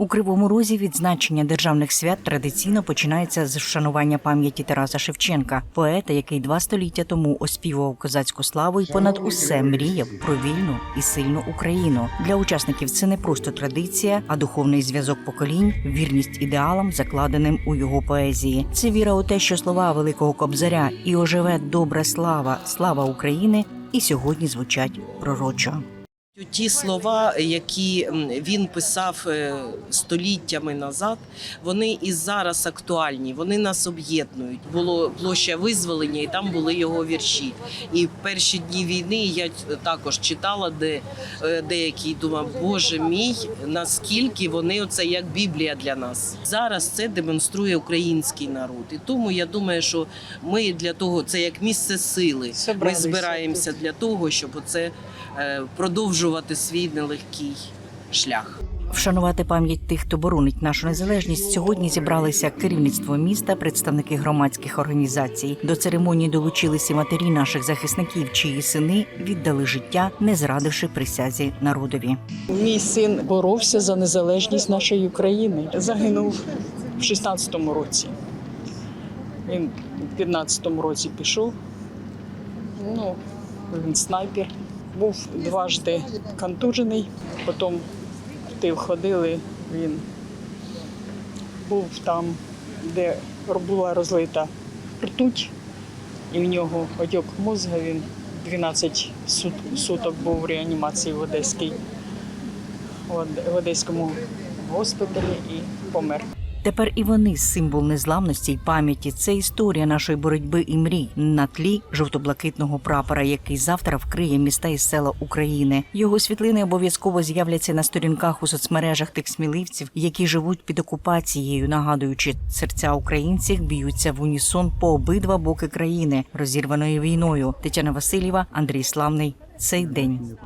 У Кривому Розі відзначення державних свят традиційно починається з вшанування пам'яті Тараса Шевченка, поета, який два століття тому оспівував козацьку славу і понад усе мріяв про вільну і сильну Україну. Для учасників це не просто традиція, а духовний зв'язок поколінь, вірність ідеалам, закладеним у його поезії. Це віра у те, що слова великого кобзаря і оживе добра слава, слава України, і сьогодні звучать пророчо. Ті слова, які він писав е, століттями назад, вони і зараз актуальні. Вони нас об'єднують. Було площа визволення, і там були його вірші. І в перші дні війни я також читала, де е, деякі думав, Боже мій, наскільки вони оце як Біблія для нас. Зараз це демонструє український народ. І тому я думаю, що ми для того це як місце сили. Ми збираємося для того, щоб оце е, продовжувати свій нелегкий шлях. Вшанувати пам'ять тих, хто боронить нашу незалежність. Сьогодні зібралися керівництво міста, представники громадських організацій. До церемонії долучилися матері наших захисників, чиї сини віддали життя, не зрадивши присязі народові. Мій син боровся за незалежність нашої України. Загинув в 16-му році. Він в 15-му році пішов. Ну, він снайпер. Був дважди контужений, потім в тил ходили. Він був там, де була розлита ртуть, і в нього отек мозга. Він 12 сут- суток був в реанімації в Одеській в Одеському госпіталі і помер. Тепер і вони символ незламності й пам'яті. Це історія нашої боротьби і мрій на тлі жовто-блакитного прапора, який завтра вкриє міста і села України. Його світлини обов'язково з'являться на сторінках у соцмережах тих сміливців, які живуть під окупацією, нагадуючи, серця українців б'ються в унісон по обидва боки країни, розірваної війною. Тетяна Васильєва, Андрій Славний. Цей день.